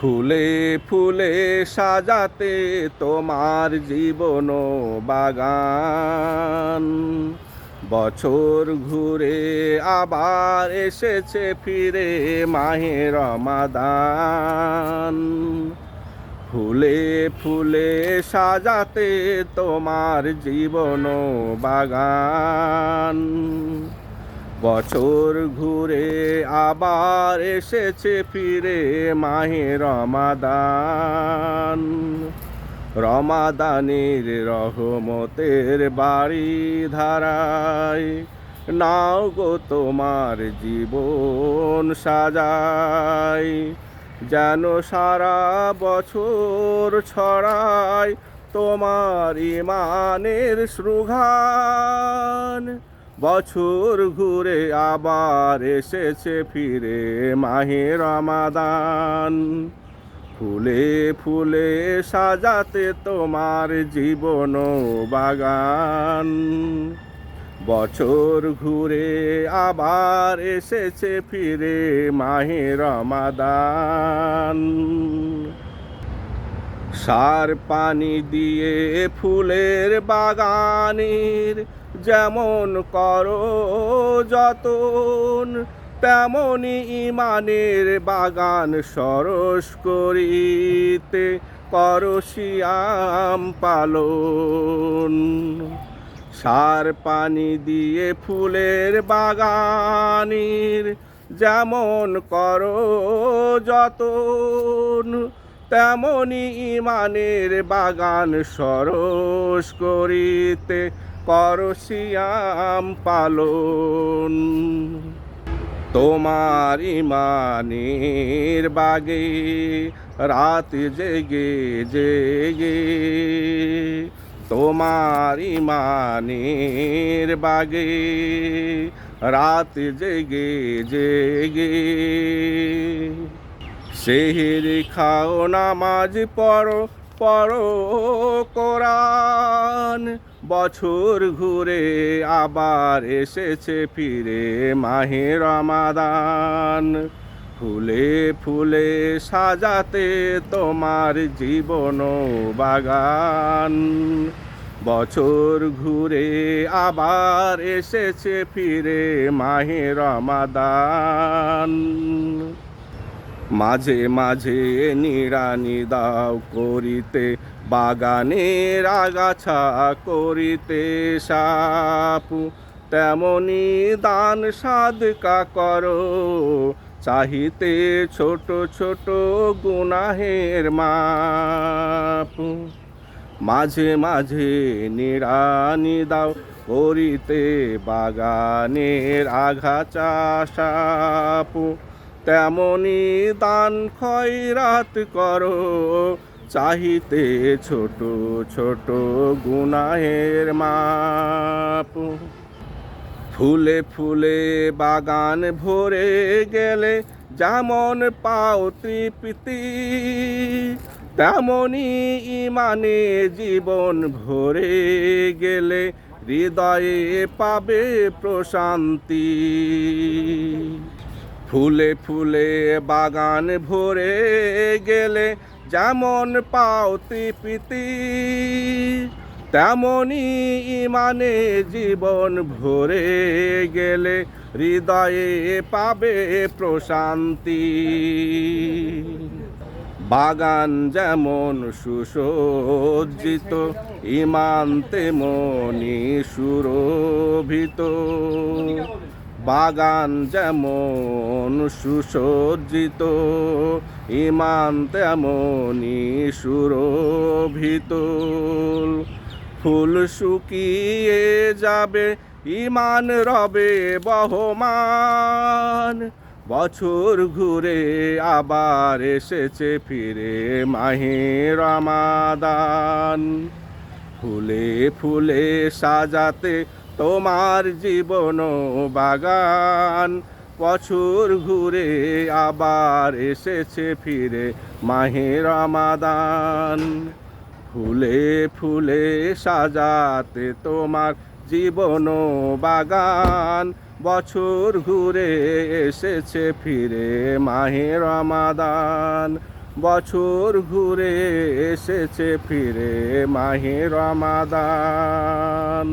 ফুলে ফুলে সাজাতে তোমার জীবন বাগান। বছর ঘুরে আবার এসেছে ফিরে মাহে রমাদান। ফুলে ফুলে সাজাতে তোমার জীবন বাগান। বছর ঘুরে আবার এসেছে ফিরে মাহে রমাদান। রমাদানের রহমতের বাড়ি ধারায় নাও গো তোমার জীবন সাজায়। যেন সারা বছর ছড়ায় তোমার ইমানের সুঘান বছর ঘুরে আবার এসেছে ফিরে মাহে রমাদান। ফুলে ফুলে সাজাতে তোমার জীবন বাগান। বছর ঘুরে আবার এসেছে ফিরে মাহে রমাদান। সার পানি দিয়ে ফুলের বাগানের যেমন করো যতন, তেমনি ইমানের বাগান সরস করিতে করো শিয়াম পালন। সার পানি দিয়ে ফুলের বাগানের যেমন করো যতন, তেমনি ইমানের বাগান সরস করিতে করো শিয়াম পালন। তোমার ইমানের বাগে রাত জেগে জেগে। তোমার ইমানের বাগে রাত জেগে জেগে। সেহের খাও নামাজ পড়ো পড়ো কোরআন। বছর ঘুরে আবার এসেছে ফিরে মাহে রমাদান। ফুলে ফুলে সাজাতে তোমার জীবন বাগান। বছর ঘুরে আবার এসেছে ফিরে মাহে রমাদান। মাঝে মাঝে নিড়ানি দাও করিতে বাগানের আগাছা করিতে সাপু, তেমনি দান সাদকা করো। চাহিতে ছোট ছোট গুনাহের মাপ। মাঝে মাঝে নিরানি দাও করিতে বাগানের আঘাচা সাপু, তেমনি দান খয়রাত করো। চাহিতে ছোট ছোট গুনাহের মাপ। ফুলে ফুলে বাগান ভরে গেলে যেমন পাও তৃপ্তি, তেমনি ইমানে জীবন ভরে গেলে হৃদয়ে পাবে প্রশান্তি। ফুলে ফুলে বাগান ভরে গেলে যেমন পাওতি পিতি তেমনি ইমানে জীবন ভরে গেলে হৃদয়ে পাবে প্রশান্তি। বাগান যেমন সুসজ্জিত, ইমান তেমনি সুরভিত। বাগান যেমন সুসজ্জিত, ইমান তেমনি সুরভিত। ফুল শুকিয়ে যাবে, ইমান রবে বহমান। বছর ঘুরে আবার এসেছে, ফিরে মাহে রমাদান। ফুলে ফুলে সাজাতে তোমার জীবন বাগান বছর ঘুরে আবার এসেছে ফিরে মাহে রমাদান। ফুলে ফুলে সাজাতে তোমার জীবন বাগান বছর ঘুরে এসেছে ফিরে মাহে রমাদান। বছর ঘুরে এসেছে ফিরে মাহে রমাদান।